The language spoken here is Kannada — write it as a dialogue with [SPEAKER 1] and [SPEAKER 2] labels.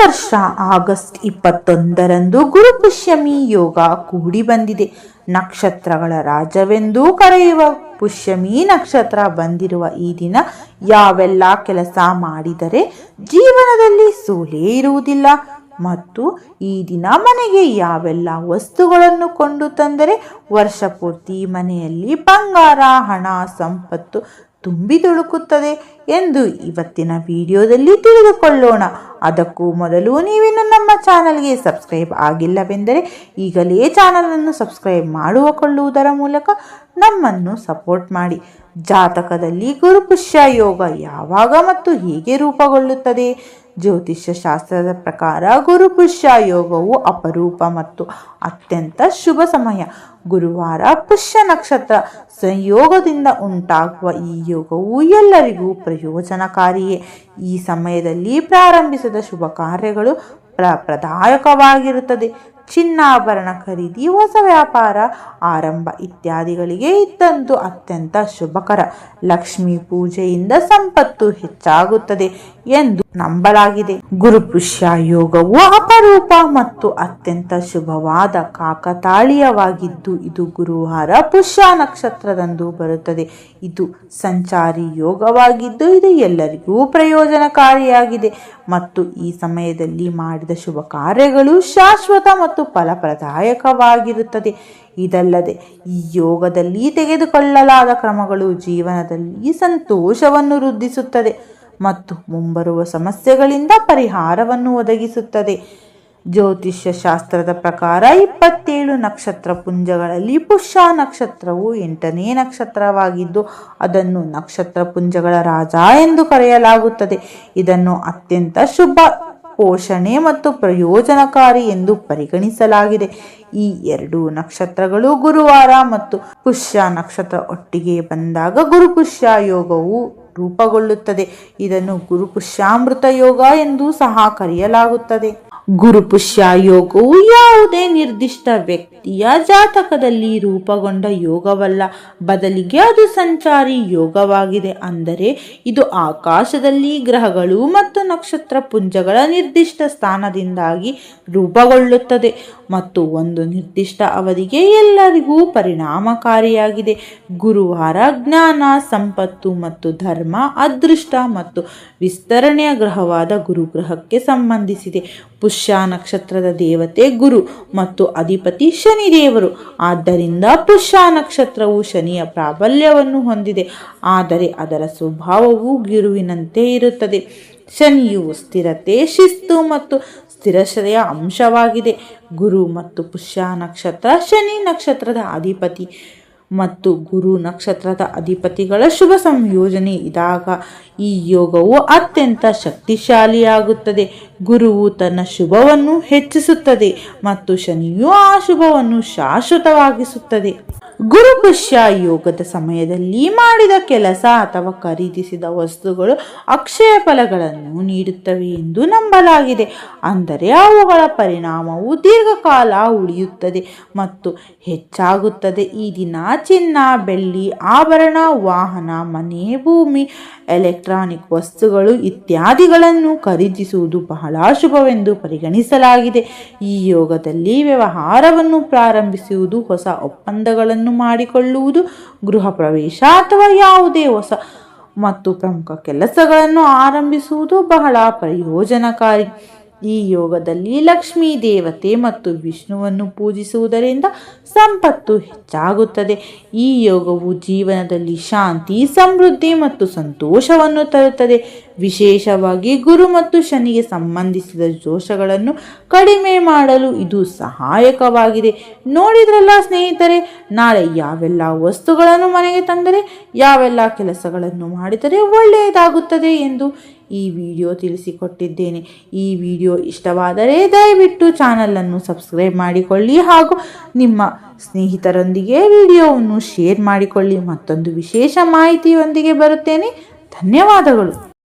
[SPEAKER 1] ವರ್ಷ ಆಗಸ್ಟ್ ಇಪ್ಪತ್ತೊಂದರಂದು ಗುರುಪುಷ್ಯಮಿ ಯೋಗ ಕೂಡಿ ಬಂದಿದೆ. ನಕ್ಷತ್ರಗಳ ರಾಜವೆಂದೂ ಕರೆಯುವ ಪುಷ್ಯಮಿ ನಕ್ಷತ್ರ ಬಂದಿರುವ ಈ ದಿನ ಯಾವೆಲ್ಲ ಕೆಲಸ ಮಾಡಿದರೆ ಜೀವನದಲ್ಲಿ ಸೋಲೇ ಇರುವುದಿಲ್ಲ. ಮತ್ತು ಈ ದಿನ ಮನೆಗೆ ಯಾವೆಲ್ಲ ವಸ್ತುಗಳನ್ನು ಕೊಂಡು ತಂದರೆ ವರ್ಷ ಪೂರ್ತಿ ಮನೆಯಲ್ಲಿ ಬಂಗಾರ, ಹಣ, ಸಂಪತ್ತು ತುಂಬಿ ತುಳುಕುತ್ತದೆ ಎಂದು ಇವತ್ತಿನ ವಿಡಿಯೋದಲ್ಲಿ ತಿಳಿದುಕೊಳ್ಳೋಣ. ಅದಕ್ಕೂ ಮೊದಲು ನೀವಿನ್ನು ನಮ್ಮ ಚಾನಲ್ಗೆ ಸಬ್ಸ್ಕ್ರೈಬ್ ಆಗಿಲ್ಲವೆಂದರೆ ಈಗಲೇ ಚಾನಲನ್ನು ಸಬ್ಸ್ಕ್ರೈಬ್ ಮಾಡುವ ಕೊಳ್ಳುವುದರ ಮೂಲಕ ನಮ್ಮನ್ನು ಸಪೋರ್ಟ್ ಮಾಡಿ. ಜಾತಕದಲ್ಲಿ ಗುರುಪುಷ್ಯ ಯೋಗ ಯಾವಾಗ ಮತ್ತು ಹೇಗೆ ರೂಪುಗೊಳ್ಳುತ್ತದೆ? ಜ್ಯೋತಿಷ್ಯ ಶಾಸ್ತ್ರದ ಪ್ರಕಾರ ಗುರು ಪುಷ್ಯ ಯೋಗವು ಅಪರೂಪ ಮತ್ತು ಅತ್ಯಂತ ಶುಭ ಸಮಯ. ಗುರುವಾರ ಪುಷ್ಯ ನಕ್ಷತ್ರ ಸಂಯೋಗದಿಂದ ಉಂಟಾಗುವ ಈ ಯೋಗವು ಎಲ್ಲರಿಗೂ ಪ್ರಯೋಜನಕಾರಿಯೇ. ಈ ಸಮಯದಲ್ಲಿ ಪ್ರಾರಂಭಿಸಿದ ಶುಭ ಕಾರ್ಯಗಳು ಪ್ರ ಪ್ರದಾಯಕವಾಗಿರುತ್ತದೆ. ಚಿನ್ನಾಭರಣ ಖರೀದಿ, ಹೊಸ ವ್ಯಾಪಾರ, ಆರಂಭ ಇತ್ಯಾದಿಗಳಿಗೆ ಇದ್ದಂತೂ ಅತ್ಯಂತ ಶುಭಕರ. ಲಕ್ಷ್ಮಿ ಪೂಜೆಯಿಂದ ಸಂಪತ್ತು ಹೆಚ್ಚಾಗುತ್ತದೆ. ಎಂದು ನಂಬಲಾಗಿದೆ. ಗುರುಪುಷ್ಯ ಯೋಗವು ಅಪರೂಪ ಮತ್ತು ಅತ್ಯಂತ ಶುಭವಾದ ಕಾಕತಾಳೀಯವಾಗಿದ್ದು, ಇದು ಗುರುವಾರ ಪುಷ್ಯ ನಕ್ಷತ್ರದಂದು ಬರುತ್ತದೆ. ಇದು ಸಂಚಾರಿ ಯೋಗವಾಗಿದ್ದು, ಇದು ಎಲ್ಲರಿಗೂ ಪ್ರಯೋಜನಕಾರಿಯಾಗಿದೆ. ಮತ್ತು ಈ ಸಮಯದಲ್ಲಿ ಮಾಡಿದ ಶುಭ ಕಾರ್ಯಗಳು ಶಾಶ್ವತ ಮತ್ತು ಫಲಪ್ರದಾಯಕವಾಗಿರುತ್ತದೆ. ಇದಲ್ಲದೆ, ಈ ಯೋಗದಲ್ಲಿ ತೆಗೆದುಕೊಳ್ಳಲಾದ ಕ್ರಮಗಳು ಜೀವನದಲ್ಲಿ ಸಂತೋಷವನ್ನು ವೃದ್ಧಿಸುತ್ತದೆ. ಮತ್ತು ಮುಂಬರುವ ಸಮಸ್ಯೆಗಳಿಂದ ಪರಿಹಾರವನ್ನು ಒದಗಿಸುತ್ತದೆ. ಜ್ಯೋತಿಷ್ಯ ಶಾಸ್ತ್ರದ ಪ್ರಕಾರ ಇಪ್ಪತ್ತೇಳು ನಕ್ಷತ್ರ ಪುಂಜಗಳಲ್ಲಿ ಪುಷ್ಯ ನಕ್ಷತ್ರವು ಎಂಟನೇ ನಕ್ಷತ್ರವಾಗಿದ್ದು, ಅದನ್ನು ನಕ್ಷತ್ರ ಪುಂಜಗಳ ರಾಜ ಎಂದು ಕರೆಯಲಾಗುತ್ತದೆ. ಇದನ್ನು ಅತ್ಯಂತ ಶುಭ, ಪೋಷಣೆ ಮತ್ತು ಪ್ರಯೋಜನಕಾರಿ ಎಂದು ಪರಿಗಣಿಸಲಾಗಿದೆ. ಈ ಎರಡು ನಕ್ಷತ್ರಗಳು ಗುರುವಾರ ಮತ್ತು ಪುಷ್ಯ ನಕ್ಷತ್ರ ಒಟ್ಟಿಗೆ ಬಂದಾಗ ಗುರುಪುಷ್ಯ ಯೋಗವು ರೂಪುಗೊಳ್ಳುತ್ತದೆ. ಇದನ್ನು ಗುರುಪುಷ್ಯಾಮೃತ ಯೋಗ ಎಂದು ಸಹ ಕರೆಯಲಾಗುತ್ತದೆ. ಗುರುಪುಷ್ಯ ಯೋಗವು ಯಾವುದೇ ನಿರ್ದಿಷ್ಟ ವ್ಯಕ್ತಿಯ ಜಾತಕದಲ್ಲಿ ರೂಪುಗೊಂಡ ಯೋಗವಲ್ಲ. ಬದಲಿಗೆ ಅದು ಸಂಚಾರಿ ಯೋಗವಾಗಿದೆ. ಅಂದರೆ ಇದು ಆಕಾಶದಲ್ಲಿ ಗ್ರಹಗಳು ಮತ್ತು ನಕ್ಷತ್ರ ಪುಂಜಗಳ ನಿರ್ದಿಷ್ಟ ಸ್ಥಾನದಿಂದಾಗಿ ರೂಪುಗೊಳ್ಳುತ್ತದೆ. ಮತ್ತು ಒಂದು ನಿರ್ದಿಷ್ಟ ಅವಧಿಗೆ ಎಲ್ಲರಿಗೂ ಪರಿಣಾಮಕಾರಿಯಾಗಿದೆ. ಗುರುವಾರ ಜ್ಞಾನ, ಸಂಪತ್ತು ಮತ್ತು ಧರ್ಮ, ಅದೃಷ್ಟ ಮತ್ತು ವಿಸ್ತರಣೆಯ ಗ್ರಹವಾದ ಗುರುಗ್ರಹಕ್ಕೆ ಸಂಬಂಧಿಸಿದೆ. ಪುಷ್ಯ ನಕ್ಷತ್ರದ ದೇವತೆ ಗುರು ಮತ್ತು ಅಧಿಪತಿ ಶನಿ ದೇವರು ಆದ್ದರಿಂದ ಪುಷ್ಯ ನಕ್ಷತ್ರವು ಶನಿಯ ಪ್ರಾಬಲ್ಯವನ್ನು ಹೊಂದಿದೆ. ಆದರೆ ಅದರ ಸ್ವಭಾವವು ಗಿರುವಿನಂತೆ ಇರುತ್ತದೆ. ಶನಿಯು ಸ್ಥಿರತೆ, ಶಿಸ್ತು ಮತ್ತು ಸ್ಥಿರಶ್ರೆಯ ಅಂಶವಾಗಿದೆ. ಗುರು ಮತ್ತು ಪುಷ್ಯ ನಕ್ಷತ್ರ ಶನಿ ನಕ್ಷತ್ರದ ಅಧಿಪತಿ ಮತ್ತು ಗುರು ನಕ್ಷತ್ರದ ಅಧಿಪತಿಗಳ ಶುಭ ಸಂಯೋಜನೆ ಇದಾಗ ಈ ಯೋಗವು ಅತ್ಯಂತ ಶಕ್ತಿಶಾಲಿಯಾಗುತ್ತದೆ. ಗುರುವು ತನ್ನ ಶುಭವನ್ನು ಹೆಚ್ಚಿಸುತ್ತದೆ ಮತ್ತು ಶನಿಯು ಆ ಶುಭವನ್ನು ಶಾಶ್ವತವಾಗಿಸುತ್ತದೆ. ಗುರು ಪುಷ್ಯ ಯೋಗದ ಸಮಯದಲ್ಲಿ ಮಾಡಿದ ಕೆಲಸ ಅಥವಾ ಖರೀದಿಸಿದ ವಸ್ತುಗಳು ಅಕ್ಷಯ ಫಲಗಳನ್ನು ನೀಡುತ್ತವೆ ಎಂದು ನಂಬಲಾಗಿದೆ. ಅಂದರೆ ಅವುಗಳ ಪರಿಣಾಮವು ದೀರ್ಘಕಾಲ ಉಳಿಯುತ್ತದೆ ಮತ್ತು ಹೆಚ್ಚಾಗುತ್ತದೆ. ಈ ದಿನ ಚಿನ್ನ, ಬೆಳ್ಳಿ, ಆಭರಣ, ವಾಹನ, ಮನೆ, ಭೂಮಿ, ಎಲೆಕ್ಟ್ರಾನಿಕ್ ವಸ್ತುಗಳು ಇತ್ಯಾದಿಗಳನ್ನು ಖರೀದಿಸುವುದು ಬಹಳ ಶುಭವೆಂದು ಪರಿಗಣಿಸಲಾಗಿದೆ. ಈ ಯೋಗದಲ್ಲಿ ವ್ಯವಹಾರವನ್ನು ಪ್ರಾರಂಭಿಸುವುದು, ಹೊಸ ಒಪ್ಪಂದಗಳನ್ನು ಮಾಡಿಕೊಳ್ಳುವುದು, ಗೃಹ ಪ್ರವೇಶ ಅಥವಾ ಯಾವುದೇ ಹೊಸ ಮತ್ತು ಪ್ರಮುಖ ಕೆಲಸಗಳನ್ನು ಆರಂಭಿಸುವುದು ಬಹಳ ಪ್ರಯೋಜನಕಾರಿ. ಈ ಯೋಗದಲ್ಲಿ ಲಕ್ಷ್ಮೀ ದೇವತೆ ಮತ್ತು ವಿಷ್ಣುವನ್ನು ಪೂಜಿಸುವುದರಿಂದ ಸಂಪತ್ತು ಹೆಚ್ಚಾಗುತ್ತದೆ. ಈ ಯೋಗವು ಜೀವನದಲ್ಲಿ ಶಾಂತಿ, ಸಮೃದ್ಧಿ ಮತ್ತು ಸಂತೋಷವನ್ನು ತರುತ್ತದೆ. ವಿಶೇಷವಾಗಿ ಗುರು ಮತ್ತು ಶನಿಗೆ ಸಂಬಂಧಿಸಿದ ದೋಷಗಳನ್ನು ಕಡಿಮೆ ಮಾಡಲು ಇದು ಸಹಾಯಕವಾಗಿದೆ. ನೋಡಿದ್ರಲ್ಲ ಸ್ನೇಹಿತರೆ, ನಾಳೆ ಯಾವೆಲ್ಲ ವಸ್ತುಗಳನ್ನು ಮನೆಗೆ ತಂದರೆ, ಯಾವೆಲ್ಲ ಕೆಲಸಗಳನ್ನು ಮಾಡಿದರೆ ಒಳ್ಳೆಯದಾಗುತ್ತದೆ ಎಂದು ಈ ವಿಡಿಯೋ ತಿಳಿಸಿಕೊಟ್ಟಿದ್ದೇನೆ. ಈ ವಿಡಿಯೋ ಇಷ್ಟವಾದರೆ ದಯವಿಟ್ಟು ಚಾನಲನ್ನು ಸಬ್ಸ್ಕ್ರೈಬ್ ಮಾಡಿಕೊಳ್ಳಿ ಹಾಗೂ ನಿಮ್ಮ ಸ್ನೇಹಿತರೊಂದಿಗೆ ವಿಡಿಯೋವನ್ನು ಶೇರ್ ಮಾಡಿಕೊಳ್ಳಿ. ಮತ್ತೊಂದು ವಿಶೇಷ ಮಾಹಿತಿಯೊಂದಿಗೆ ಬರುತ್ತೇನೆ. ಧನ್ಯವಾದಗಳು.